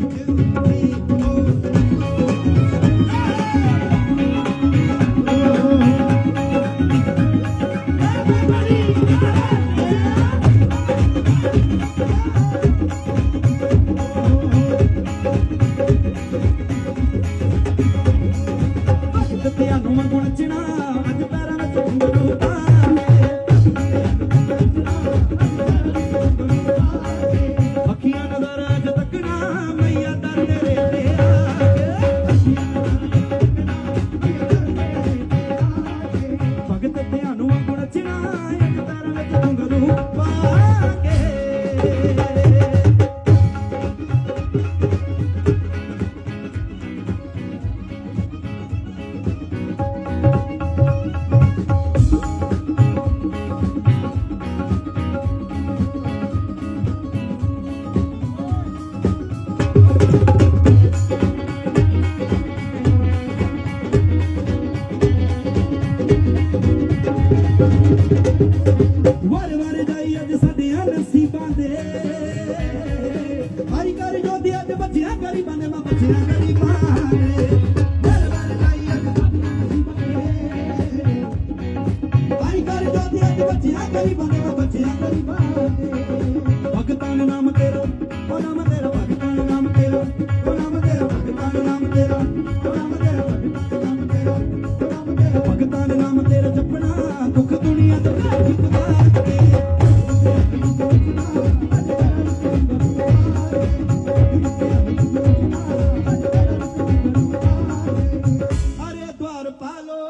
to me. ਵਾਰ ਵਰ ਜਾਈ ਅੱਜ ਸਾਡੀਆਂ ਨਸੀਬਾਂ ਦੇ। ਹਰੀ ਘਰ ਜੋਦੀ ਅੱਜ ਬੱਚਿਆਂ ਗਰੀਬਾਂ ਦੇ ਮਾਂ ਬੱਚਿਆਂ ਗਰੀਬਾਂ ਦੇ ਵਰ ਵਰ ਜਾਈ ਅੱਜ ਸਾਡੀਆਂ ਨਸੀਬਾਂ ਦੇ ਹਰੀ ਘਰ ਜੋਦੀ ਅੱਜ ਬੱਚਿਆਂ ਗਰੀਬਾਂ ਦੇ ਮਾਂ ਬੱਚਿਆਂ ਗਰੀਬਾਂ ਦੇ ਭਗਤਾਂ ਨਾਮ ਤੇਰਾ, ਉਹ ਨਾਮ পালো